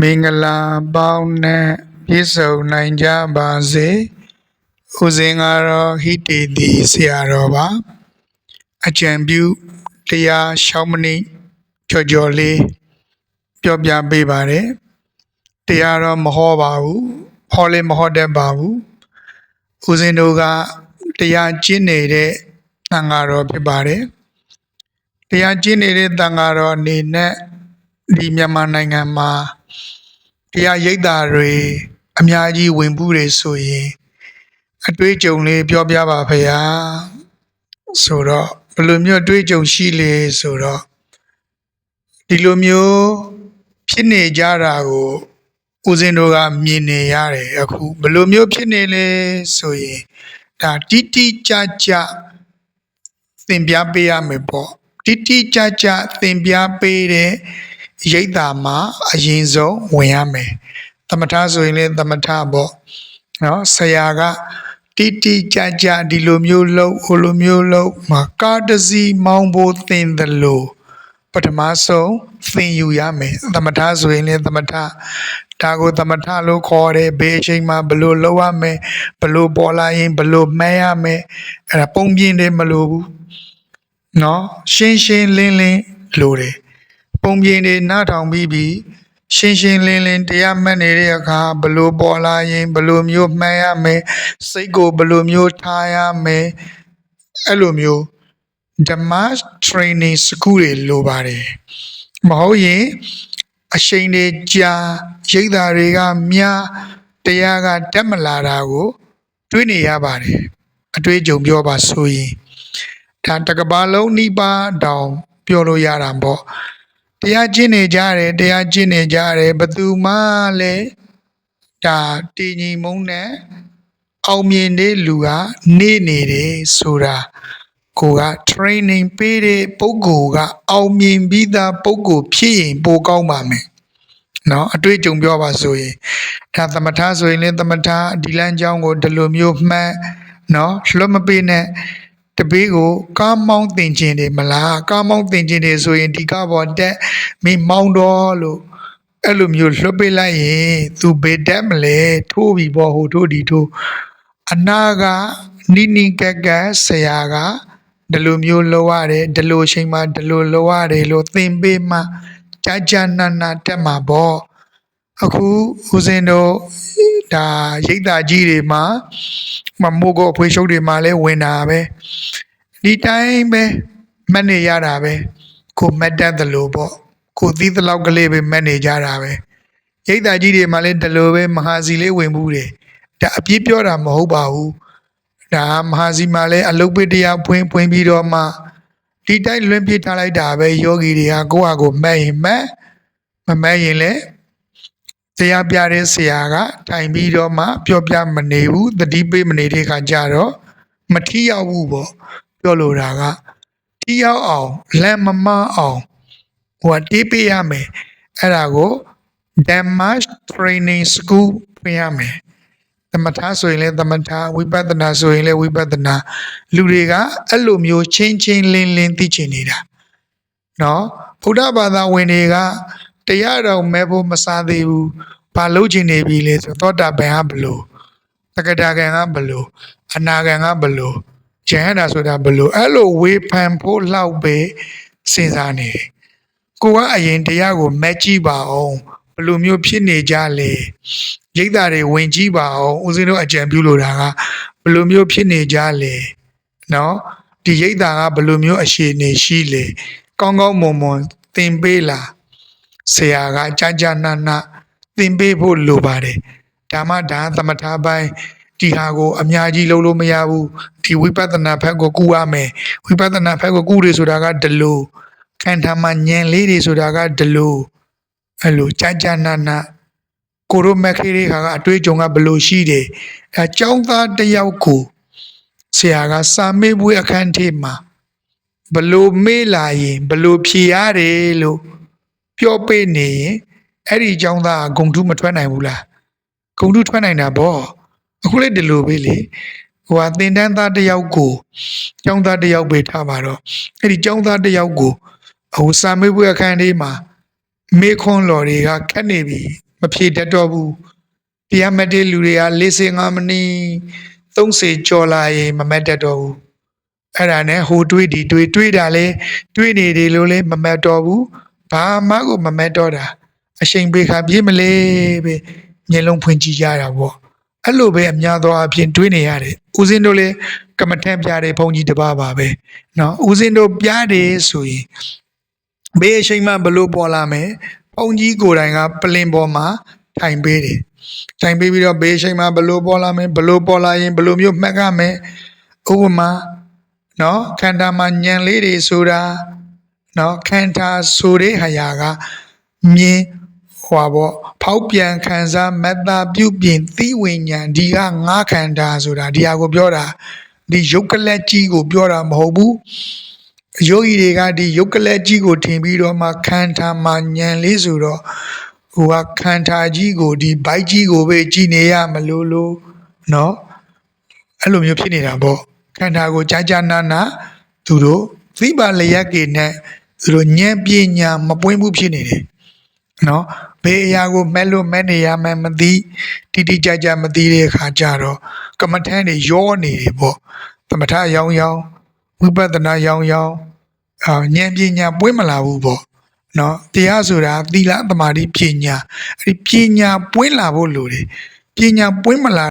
မင်္ဂလာပေါင်းနဲ့ပြည့်စုံနိုင်ကြပါစေဦးစင်ကတော့ဟိတေတီဆရာတော်ပါအကြံပြုတရားရှောင်းမဏိကြော်ကြော်လေးပြောပြပေးပါတယ်တရားတော့မဟောပါဘူးဟောလည်းမဟောတတ်ပါဘူးဦးစင်တို့ကတရားကျင့်နေတဲ့သံဃာတော်ဖြစ်ပါတယ်တရားကျင့်နေတဲ့သံဃာတော်အနေနဲ့ဒီမြန်မာနိုင်ငံမှာ တရားရိပ်တာတွေအများကြီးဝင်ပူးတွေဆိုရင်အတွေ့အကြုံလေးပြောပြပါဖေဟာဆိုတော့ဘယ်လိုမျိုးအတွေ့အကြုံရှိလေဆိုတော့ဒီလိုမျိုးဖြစ်နေကြတာကိုဦးဇင်းတို့ကမြင်နေရတယ်အခုဘယ်လိုမျိုးဖြစ်နေလဲဆိုရင်ဒါတိတိကျကျသင်ပြပေးရမယ်ပေါ့တိတိကျကျသင်ပြပေးတဲ့ ရိပ်တာမှာအရင်ဆုံးဝင်ရမယ်သမထဆိုရင်လည်းသမထပေါ့နော်ဆရာကတိတိကျကျဒီလိုမျိုးလှုပ်ဟိုလိုမျိုးလှုပ်မှာကားတစ်စီးမောင်းဖို့သင်တယ်လို့ပထမဆုံးသင်ယူရမယ်သမထဆိုရင်လည်းသမထဒါကိုသမထလို့ခေါ်တယ်ဘေးအချိန်မှာဘယ်လိုလုပ်ရမလဲဘယ်လိုပေါ်လာရင်ဘယ်လိုမှဲရမလဲအဲ့ဒါပုံပြင်းတယ်မလို့ဘူးနော်ရှင်းရှင်းလင်းလင်းလိုတယ် ပုံပြင်းတွေနားထောင်ပြီးပြီးရှင်းရှင်းလင်းလင်းတရားမှတ်နေတဲ့အခါဘယ်လိုပေါ်လာရင်ဘယ်လိုမျိုးမှန်းရမယ်စိတ်ကိုဘယ်လိုမျိုးထားရမယ်အဲ့လိုမျိုးဓမ္မ training school တွေလိုပါတယ်မဟုတ်ရင်အရှိန်တွေကြာရိပ်သာတွေကများတရားကတက်မလာတာကိုတွေးနေရပါတယ်အတွေ့အကြုံပြောပါဆိုရင်ဒါတစ်ကမ္ဘာလုံးနှိပါတောင်ပြောလို့ရတာပေါ့ တရားကျင့်နေကြတယ်တရားကျင့်နေကြတယ်ဘယ်သူမှလည်းဒါတည်ငြိမ်မုန်းနဲ့အောင်မြင်တဲ့လူကနေနေတယ်ဆိုတာကိုက training ပေးတဲ့ပုဂ္ဂိုလ်ကအောင်မြင်ပြီးသားပုဂ္ဂိုလ်ဖြစ်ရင်ပိုကောင်းပါမယ်နော်အတွေ့အကြုံပြောပါဆိုရင်ဒါသမထဆိုရင်လည်းသမထဒီလမ်းကြောင်းကိုဒီလိုမျိုးမှတ်နော်လွတ်မပေးနဲ့ တပေးကိုကားမောင်းတင်ခြင်းတွေမလားကားမောင်းတင်ခြင်းတွေဆိုရင်ဒီကားပေါ်တက်မင်းမောင်းတော့လို့အဲ့လိုမျိုးလွတ်ပေးလိုက်ရင် तू ဘေတက်မလဲထိုးပြီပေါ့ဟိုထိုးဒီထိုးအနာကနိနိကက်ကက်ဆရာကဒီလိုမျိုးလောရတယ်ဒီလိုအချိန်မှဒီလိုလောရတယ်လို့သင်ပေးမှကြာကြာနာနာတက်မှာပေါ့ အခုဦးစင်တို့ဒါရိတ်တာကြီးတွေမှာမမိုးကိုအဖွေးရှုပ်တွေမှာလဲဝင်တာပဲဒီတိုင်းပဲမတ်နေရတာပဲကိုမတ်တတ်တယ်လို့ပေါ့ကိုသီးသလောက်ကလေးပဲမတ်နေကြတာပဲရိတ်တာကြီးတွေမှာလဲဒီလိုပဲမဟာစီလေးဝင်ဘူးတယ်ဒါအပြစ်ပြောတာမဟုတ်ပါဘူးဒါမဟာစီမှာလဲအလုတ်ပိတရားဖွင့်ဖွင့်ပြီးတော့မှဒီတိုင်းလွင်ပြထားလိုက်တာပဲယောဂီတွေကကိုယ့်ဟာကိုယ်မတ်ရင်မတ်မမတ်ရင်လည်း တရားပြတဲ့ဆရာကတိုင်ပြီးတော့မှပြောပြမနေဘူးတတိပေးမနေတဲ့ခါကျတော့မထီရောက်ဘူးပေါ့ပြောလိုတာကထီရောက်အောင်လက်မမအောင်ဟိုကတေးပေးရမယ်အဲ့ဒါကို Dhamma Training School ဖွင့်ရမယ်သမထဆိုရင်လည်းသမထဝိပဿနာဆိုရင်လည်းဝိပဿနာလူတွေကအဲ့လိုမျိုးချင်းချင်းလင်းလင်းသိချင်နေတာနော်ဗုဒ္ဓဘာသာဝင်တွေက တရားတော်မဲ့ဖို့မစားသေးဘူးဘာလို့ချင်နေပြီလဲဆိုသောတာပန်ကဘလို့တက္ကတာကံကဘလို့အနာကံကဘလို့ဉာဏ်ရတာဆိုတာဘလို့အဲ့လိုဝေဖန်ဖို့လောက်ပဲစဉ်းစားနေတယ်ကိုကအရင်တရားကိုမက်ကြည့်ပါအောင်ဘယ်လိုမျိုးဖြစ်နေကြလဲရိတ်တာတွေဝင်ကြည့်ပါအောင်ဦးဇင်းတို့အကြံပြုလိုတာကဘယ်လိုမျိုးဖြစ်နေကြလဲနော်ဒီရိတ်တာကဘယ်လိုမျိုးအခြေအနေရှိလဲကောင်းကောင်းမွန်မွန်သင်ပေးလား ဆရာကကြာကြာနာနာသင်ပေးဖို့လိုပါတယ်ဒါမှဒါသမထပိုင်းဒီဟာကိုအများကြီးလုပ်လို့မရဘူးဒီဝိပဿနာဘက်ကိုကူရမယ်ဝိပဿနာဘက်ကိုကူရဆိုတာကဒလိုခန္ဓာမှာဉာဏ်လေးတွေဆိုတာကဒလိုအဲ့လိုကြာကြာနာနာကိုရိုမက်ခေတွေကအတွေ့အကြုံကဘလို့ရှိတယ်အဲចောင်းသားတစ်ယောက်ကိုဆရာကစာမေးပွဲအခန်းထဲမှာဘလို့မေးလာရင်ဘလို့ဖြေရတယ်လို့ ပြောပေးနေရင်အဲ့ဒီအကြောင်းသားဂုံထုမထွက်နိုင်ဘူးလားဂုံထုထွက်နိုင်တာဗောအခုလေးဒီလိုပဲလေဟိုဟာသင်တန်းသားတယောက်ကိုចောင်းသားတယောက်ပဲထားပါတော့အဲ့ဒီចောင်းသားတယောက်ကိုဟိုစာမေးပွဲအခန်းလေးမှာမေခွန်းလော်တွေကခက်နေပြီမဖြေတတ်တော့ဘူးတရားမတည်းလူတွေက45မိနစ်30ကြော်လာရင်မမတ်တတ်တော့ဘူးအဲ့ဒါနဲ့ဟိုတွေးဒီတွေးတွေးတာလေတွေးနေတယ်လို့လေမမတ်တော့ဘူး ဘာမှကိုမမတ်တော့တာအချိန်ပေးခါပြေးမလဲပဲမျက်လုံးဖွင့်ကြည့်ကြတာပေါ့အဲ့လိုပဲအများသောအားဖြင့်တွေးနေရတယ်ဦးစင်းတို့လဲကမ္မထက်ပြတဲ့ဘုန်းကြီးတစ်ပါးပါပဲเนาะဦးစင်းတို့ပြတယ်ဆိုရင် ဘေးအချိန်မှဘလို့ပေါ်လာမယ်။ဘုန်းကြီးကိုယ်တိုင်ကပလင်ပေါ်မှာထိုင်ပေးတယ်။ထိုင်ပေးပြီးတော့ဘေးအချိန်မှဘလို့ပေါ်လာမယ်ဘလို့ပေါ်လာရင်ဘလို့မျိုးမှတ်ရမယ်။ဥပမာနော်ခန္ဓာမှာညံလေးတွေဆိုတာ နော်ခန္ဓာဆိုတဲ့ဟာယာကမြင်ဟွာပေါ့ဖောက်ပြန်ခံစားမတ္တာပြုပြင်သိဝိညာဉ်ဒီကငါးခန္ဓာဆိုတာဒီဟာကိုပြောတာဒီယုတ်ကလက်ကြီးကိုပြောတာမဟုတ်ဘူး ယောဂီတွေကဒီယုတ်ကလက်ကြီးကိုထင်ပြီးတော့မှခန္ဓာမှာညံလေးဆိုတော့ဟိုကခန္ဓာကြီးကိုဒီဘိုက်ကြီးကိုပဲကြည်နေရမလို့လို့เนาะအဲ့လိုမျိုးဖြစ်နေတာပေါ့ခန္ဓာကိုကြာကြာနာနာသူတို့သိပါလျက်ကေနဲ့ သူတို့ဉာဏ်ပညာမပွင့်ဘူးဖြစ်နေတယ်နော်ဘယ်အရာကိုမဲ့လို့မဲ့နေရမှန်းမသိတိတိကျကျမသိတဲ့အခါကျတော့ကမ္မထမ်းတွေရောနေတယ်ပေါ့သမထရောင်ရောင်ဝိပဿနာရောင်ရောင်အာဉာဏ်ပညာပွင့်မလာဘူးပေါ့နော်တရားဆိုတာသီလသမာဓိပညာအဲ့ဒီပညာပွင့်လာဖို့လိုတယ်ပညာပွင့်မလာ